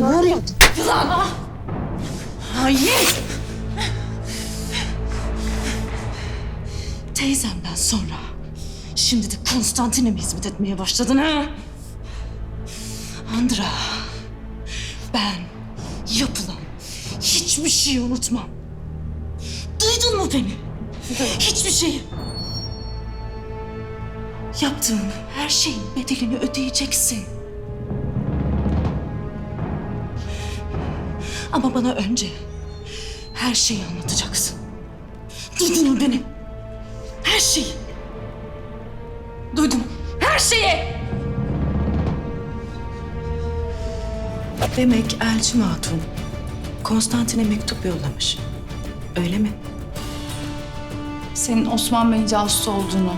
Yılan! Yılan! Hayır! Teyzemden sonra şimdi de Konstantin'e mi hizmet etmeye başladın ha? Andra, ben yapılan hiçbir şeyi unutmam. Duydun mu beni? Hiçbir şeyi. Yaptığın her şeyin bedelini ödeyeceksin. Ama bana önce her şeyi anlatacaksın. Duydun mu beni? Her şeyi. Duydum. Her şeyi. Demek Elçin Hatun Konstantin'e mektup yollamış. Öyle mi? Senin Osman Bey'in casusu olduğunu,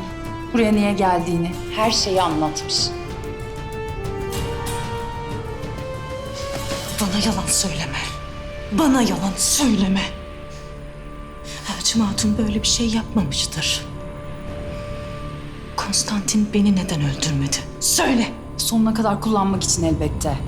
buraya niye geldiğini, her şeyi anlatmış. Bana yalan söyleme. Bana yalan söyleme. Elçin Hatun böyle bir şey yapmamıştır. Konstantin beni neden öldürmedi? Söyle. Sonuna kadar kullanmak için elbette.